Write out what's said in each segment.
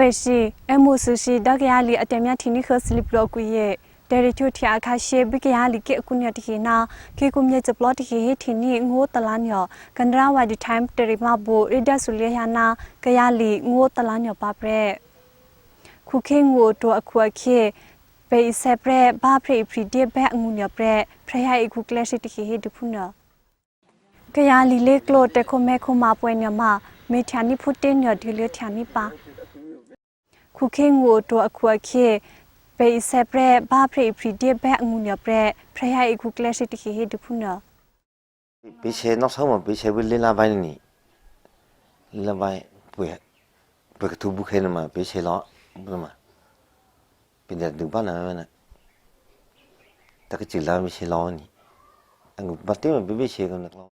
ပဲရှိအမှုဆူရှိဒကရလီအတမြတီနီခစလစ်ဘလော့ကူရဲ့ဒေရီချိုတီအခါရှေဘိကရလီကေကုညတခေနာကေကုမြချပလော့တခေဟီနီငိုတလာညောကန်ဒရာဝါဒီတိုင်တရီမဘူရီဒဆူလီယာနာကရလီငိုတလာညောပါပရက်ခုခေငိုတိုအခုအခေပေဆပရက်ဘာဖရီဖရီဒီဘက်ငူညပရက်ဖရဟိုင်ခုကလရှိတခေဟီဒဖုနာကရလီလေကလိုတခုမဲခုမပွဲညမမေချာနိဖုတင်ညောဒီလေချာနိပါ ခုခေငိုတိုအခုအခေပေဆပရက်ဘာဖရီဖရီဒီဘက်ငူညပရက်ဖရဟိုင်ခုကလရှိတခေဟီဒဖုနာဘေးချေနောက်ဆုံးမှာဘေးချေဝလင်းလာပိုင်းနေလင်းလာပိုင်းပွဲပွဲကတူဘူးခဲနမှာဘေးချေလောဘယ်မှာပြင်တဲ့ဒူပါနာမနာတကချီလာမချေလောနီအငဘတ်တေမဘေးချေကတော့ yi tana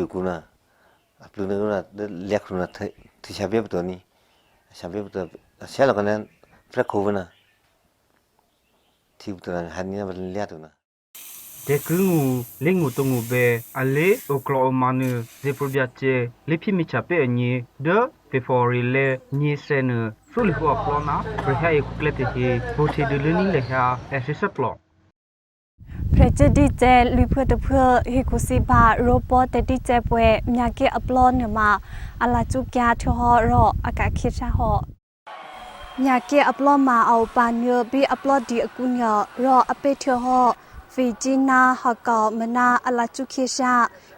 ယူကူနာအပလူနကလျက်ခုနာတိချာဘေဘတော်နီချာဘေဘတော်ဆဲလကနဲ့ဖရက်ခိုဗနာတိဘတော်ဟန်နီဘလျက်တူနာ de ku ngu le ngu tu ngu be ale oklahoma ne ze pro bya che le phi mi cha pe ni de february le ni se ne fru le ho plona pre ha တီဘတန်ဟန်နီယဘလလျာတူနာတဲ့ကူလင်းငူတုံငူပဲအလေအိုကလိုမန်နူဇေပူပြချေလိဖိမီချပဲအညီဒေဖေဖော်ရီလေညီစဲနူဖရူလီဟောပလောနာပရဟိုင်ကလက်တီဟေဘိုတီဒူလနီလေဟာအဆစ်ဆပ်လောဖရချဒီကျဲလူဖွတ်တဖွတ်ဟီကူစီဘာရိုပေါ်တတိကျဲပွဲမြကေအပလောနမှာအလာကျူကျာထောရောအကခိချာဟော ညာကေအပလော့မာအောပါညောဘီအပလော့ဒီအကုညောရောအပေထောဟဖီဂျီနာဟကောမနာအလာချုခေရှာ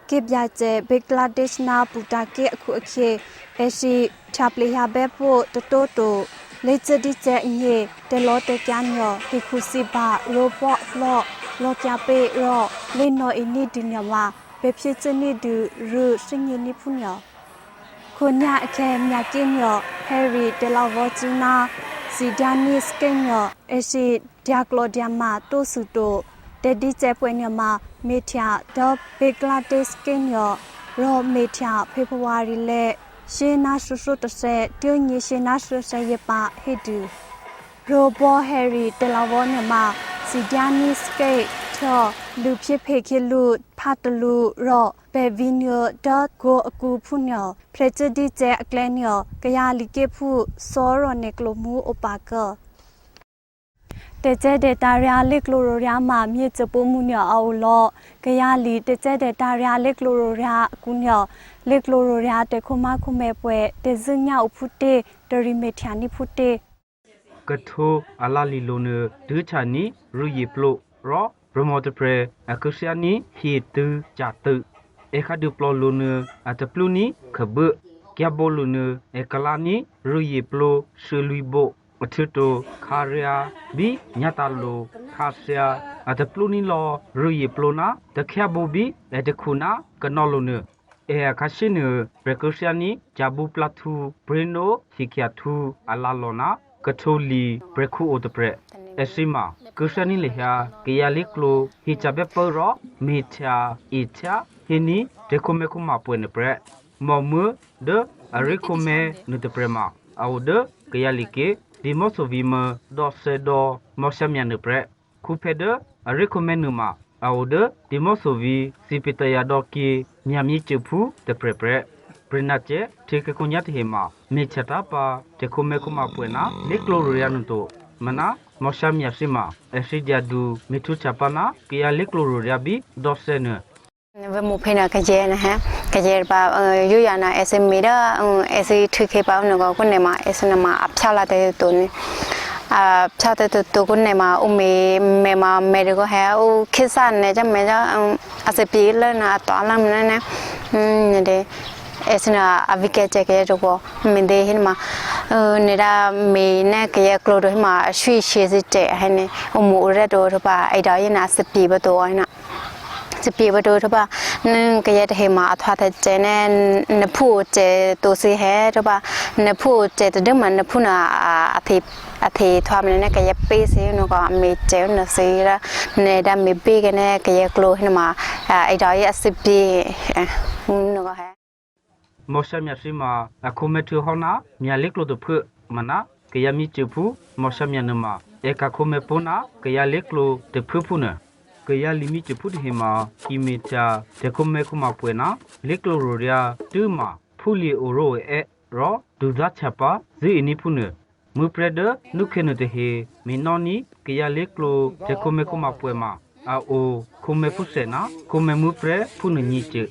ကေပြကျဲဘင်္ဂလားဒေ့ရှ်နာပူတာကေအခုအခေအရှိချပလီယာဘဲဖို့တတိုးတိုလေချဒီကျဲအညေတလောတကံညောဟီခုစီပါရောဘော့ဖလော့လောကြပေရောလေနော်အင်းနီဒီညောမှာပဲဖြစ်စနစ်ဒူရူစင်ညင်းနိဖုညောခုညာအခဲမြတ်ကင်းညော မမေထျာဒေါဘေကလာတေစကင်ယောရောမေထျာဖေဖော်ဝါရီလေရှေနာဆူဆူတဆဲတွင်းညရှေနာဆူဆဲရပါဟေဒူရိုဘောဟယ်ရီတလာဝနမစီဒန်နီစကေထောလူဖြစ်ဖေခေလူဖတ်တလူရော ဘေဗီနီယိုဒတ်ကိုအကူဖုန်ယောဖရချဒီကျဲအကလန်ယောကယာလီကေဖုစောရောနေကလိုမူအပါကောတကျဲတဲ့တာရလစ်လိုရိုရာမှာမြေချပမှုညအော်လောကရလီတကျဲတဲ့တာရလစ်လိုရိုရာကုညလစ်လိုရိုရာတခုမခုမဲပွဲတဇညအဖုတေဒရီမေထ ानी ဖုတေကထိုအလာလီလိုနဒူချာနီရူယီပလိုရောပရမောတပရအကုရှာနီဟီတူဂျာတူ အခါဒူပလိုလိုနအတပလူနီခဘကဘလိုနအကလာနီရူယီပလိုရှလူီဘိုအထတိုခါရယာဘီညတာလိုခါဆယာအတပလူနီလောရူယီပလိုနာတခ ्या ဘူဘီလက်တခုနာကနော်လိုနအဲအခါရှိနပရကုရှာနီဂျာဘူပလတ်သူဘရနိုဟီကီယာသူအလာလောနာကထိုလီဘရခုအိုတပရအစီမာကု ရှနီလေဟာကီယာလီကလိုဟီချဘပရောမီချာအီချာဟီနီဒေခုမေခုမပွေနပရမော်မူဒအရိခုမေနုတပရမအောဒကီယာလီကေဒီမောဆိုဗီမဒေါ်ဆေဒေါ်မောရှမြန်နပရခုဖေဒအရိခုမေနုမာအောဒဒီမောဆိုဗီစီပီတယာဒေါ်ကီမြမီချဖူတပရပရပရနတ်ကျေထေကကုညတ်ဟေမာမေချတာပါတခုမေကုမပွေနာလေကလိုရီယန်တိုမနာ moksha miapsima asidia du mitu chapana pia likloro rabi dosene ဝမဖိနာကကြဲနဟကကြဲပါယူရနာအစမီရာအစီထခေပါနကကိုနေမအစနမအဖျာလာတဲ့တုန်အဖျာတဲ့တုကိုနေမဥမေမေမမေရကိုဟဲဥခိဆန်နေကြမေကြအစပြေလနာတော်လမ်းနေနေဟင်းနေ တယ်အစနာအဝိကချက်ကေတော့မင်းဒေဟင်မှာနေတာမေနဲ့ကရကလိုတော့မှာရွှေရှေစစ်တဲ့ဟဲ့နေအမိုးရက်တော့ပါအဲ့ဒါရင်နာစပီဘတော့ဟဲ့နာစပြေဘဒိုတပါနင်ကရတဲ့ဟေမှာအထွားတဲ့ကျဲနဲ့နဖူကျဲတိုစီဟဲတပါနဖူကျဲတဲ့မနဖူနာအဖေအဖေထွားမနေကရပေးစေနကအမေကျဲနစေရနေဒမေပေးကနေကရကလိုဟိမှာအဲ့ဒါရအစပြေနကဟဲ မောရှာမြစီမာအခုမထူဟောနာမြလီကလိုတဖမနာကီယာမီချဖူမောရှာမြနမအေကခုမေပနာကီယာလီကလိုတဖဖူနာကီယာလီမီချဖူဒီဟေမာကီမီတာတခုမေခုမပွဲနာလီကလိုရိုရာတူမာဖူလီအိုရိုအဲရောဒူဇာချပါဇီအနီဖူနာမူပရဒနုခေနတဟေမီနော်နီကီယာလီကလိုတခုမေခုမပွဲမှာအာအိုခုမေဖုစေနာခုမေမူပရဖုနညီချေ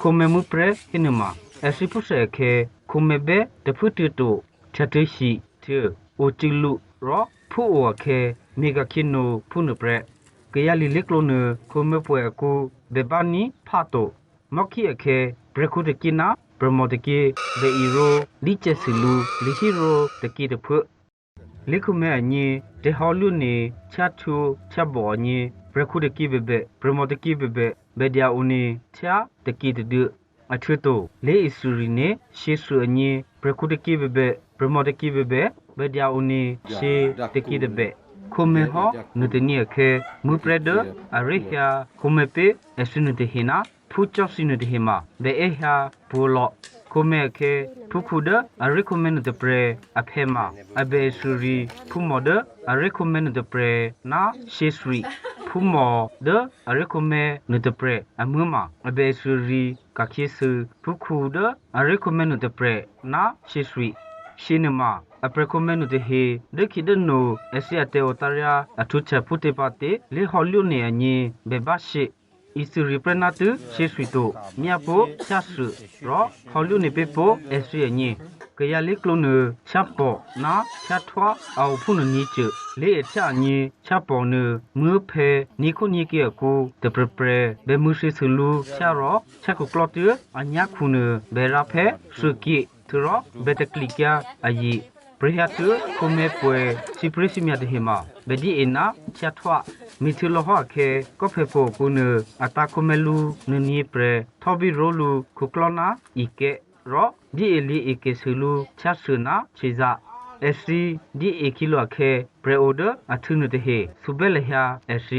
ခုမေမူပရဟိနမာ အစီပုစေခေခုမေဘေတဖုတူတူချက်တရှိတေအိုတီလူရောဖူအိုခေမေဂခိနိုဖုနပရကရလီလက်လုံးနခုမေပွဲကိုဒေဘာနီဖာတိုမော်ခီအခေဘရခုတကိနာဘရမောတကေဒေအီရိုလီချက်စီလူလီဟီရိုတကိတဖုလိခုမဲအညင်ဒေဟောလူနေချတ်ထူချက်ဘော်ညင်ဘရခုတကိဘဘေဘရမောတကိဘဘေဘေဒီယာဦးနေချာတကိတဒု အထွတ်တော့လေအီဆူရီနေရှေဆူအညင်ဘရခုတကိဘဘေဘရမောတကိဘဘေဘေဒီယာဦးနေရှေတကိတဘေခုမေဟနုတနီခေမူပရဒအရိဟယာခုမေပေအစနတဟိနာဖူချောစနတဟိမာဘေအေဟာဘူလောခုမေခေဖူခုဒအရိခုမေနတပရအဖေမာအဘေဆူရီဖူမောဒအရိခုမေနတပရနာရှေစရီ ဖူမောဒအရိခုမေနတပရအမမအဘေဆူရီကခိဆူဖူခုဒအရိခုမေနတပရနာရှေစရီရှိနမအပရကိုမနုတဟေဒခိဒနိုအစီအတေオタရအထုချက်ဖုတေပါတေလေဟောလူနေအညင်ဘေဘရှိ ဣစရိပရဏတုရှေဆွီတိုမြတ်ဖို့ချဆုရောဟောလူနေပေဖို့အဆွေအညင်ကရလိကလုံးနချက်ပေါ်နာချက်ထွားအောင်ဖုန်နီချလေအချအညင်ချက်ပေါ်နမူဖဲနီခုနီကေကိုတပရပရဘေမှုရှိဆလူချက်ရောချက်ကိုကလော့တူအညာခုနဘေရာဖဲစုကိသူရောဘေတကလီကာအယီ ပရိယတ်ကုမေပွဲစီပရိစီမြတ်ဟေမာဘေဒီအနာချက်ထွားမီထီလောဟခေကောဖေဖိုကုနအတာကုမေလူနနီပရထောဘီရိုလူခုကလနာဤကေရောဒီအလီဧကေဆူလူချက်ဆူနာခြေစာ SC di e kilo khe pre-order athunu te he subel hya SC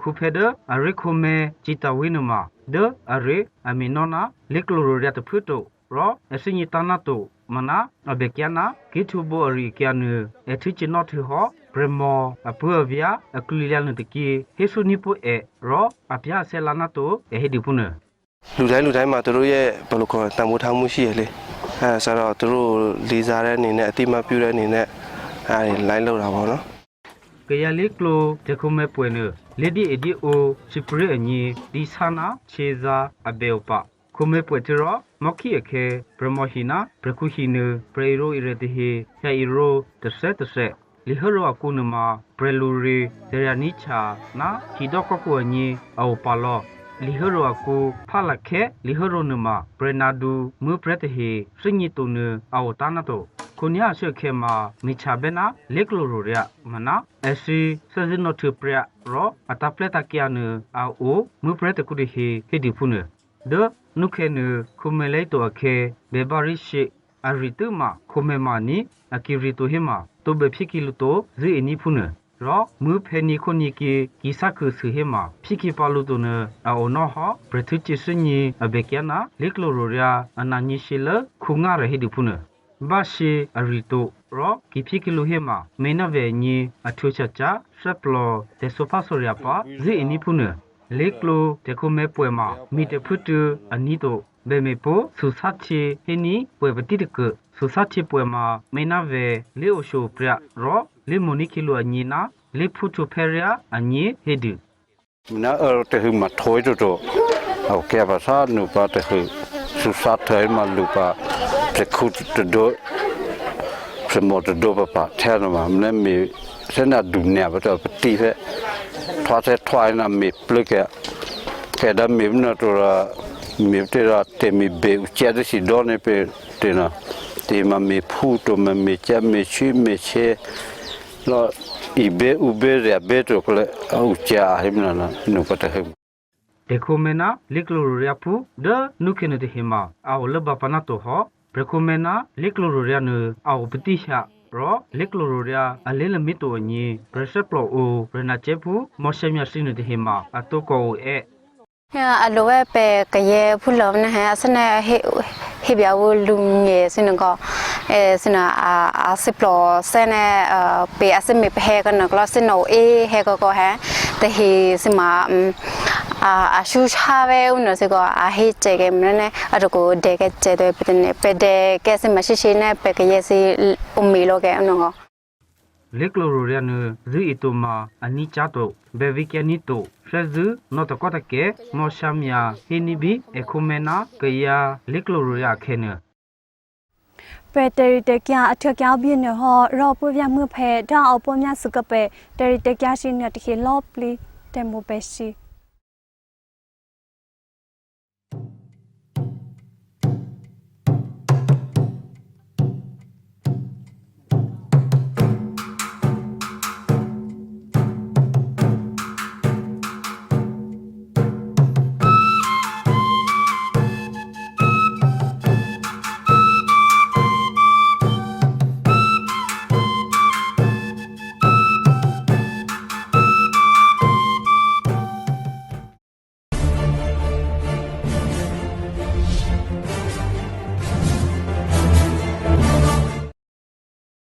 khupheder arikhome chitawinuma de are aminona liklororia te phuto ro asinyi tanato mana abekyana kithubo ari kyanu ethichino thu ho premo apuavya akulilyan te ki hesuni pu e ro apya selana to e hedipuna လူတိုင်းလူတိုင်းမှာသူတို့ရဲ့ဘယ်လိုခေါ်တန်ဖိုးထားမှုရှိရလေအဲဆိုတော့သူတို့လေးစားတဲ့အနေနဲ့အတိမတ်ပြုတဲ့အနေနဲ့အဲဒီ line လောက်တာပေါ့နော်ကရလေးကလိုတခုမဲ့ပွဲနလေဒီအဒီအိုစပရအညီဒီဆာနာခြေစာအဘေပ ခုမဲ့ပွဲတရမခိအခဲပရမဟိနာပရခုဟိနပရေရိုအရတဟေဟေရို တဆက်တဆက်လီဟရောကုနမဘရလူရီဒရနီချာနာဟီဒကကိုအညီအောပါလောလီဟရောကူဖလာခဲလီဟရိုနမဘရနာဒူမူပရတဟေစညီတုန်အောတာနာတိုခုညဆွေခေမာမိချဘဲနာလက်ကလိုရိုရမနာအစီစဇင်းနိုထပရရောအတပလက်တကရနအာအိုမူပရတကုတဟေဟေဒီဖုန ဒနုခေနခုမလေတောခေဘေဘာရိရှိအရိတမခုမေမာနီအကိရိတိုဟေမာတိုဘေဖိကီလူတိုဇီအနီဖုနရောမူဖဲနီခုနီကီကီစခုဆဟေမာဖိကီပါလူတိုနအောနောဟပရထုချီစညီအဘေကယနာလက်ကလိုရိုရအနာနီရှိလခုငါရဟေဒီဖုနဘာရှိအရီတိုရောကိဖိကလူဟေမာမေနဗေညီအထွချချဆပ်လောတေဆိုဖာဆိုရပါဇီအနီဖုန လေကလိုတေခုမဲပွဲမှာမိတဖုတူအနီတိုဘေမေပိုဆူဆတ်ချီဟိနီပွဲပတိတကဆူဆတ်ချီပွဲမှာမေနဗေလေအိုရှိုပရရောလေမိုနီကီလိုအညီနာလေဖူတူဖရီယာအညေဟေဒူ na er te hu ma thoi to to au ke ba sa nu pa te hu su sa thai ma lu pa te khu te do se mo te do pa pa the na ma ne me se na du ne ba to ti fe thwa se thwa na me plu ke ke da me na to ra me te ra te me be u che de si do ne pe te na te ma me phu to ma me cha me chi me che lo i be u be re be to kle au cha him na na nu pa te him တေခိုမနာလိကလိုရယာဖူဒနုခေနတေဟေမာအောလဘပနာတိုဟဘရခိုမနာလိကလိုရယာနအောပတိရှာရောလိကလိုရယာအလေးလမီတိုညေဘရဆက် ပလိုအိုဘရနာချေဖူမောရှမြစင်းတေဟေမာအတိုကိုအဲဟာအလိုပဲပဲကရဲဖူလောနဟအစနေဟေဟေပြောလူငယ်စနကောအဲစနအာအစပလောစနေအပေအစမေပဟဲကနကလစနိုအေဟဲကကောဟဲတဟေစမ အာအရှူချာပဲဦးနော်စကောအဟေချေကမနအတကိုဒေကချေတဲ့ပတဲ့ပဒေကဲစမရှိရှိနေပကရဲစီအမီလောကဲနော်လေကလိုရယာနဇီအီတိုမာအနီချာတိုဘေဗီကနီတိုဖရဇူနောတကောတကေမောရှမြာဟီနီဘီအခုမနာကယာလေကလိုရယာခဲနပရတရီတကအထက်ကြောင်းပြင်းနဟောရောပွပြမှုဖဲတောင်းအပေါ်မြစုကပဲတရီတကရှိနေတခေလောပလီတမိုပဲရှိ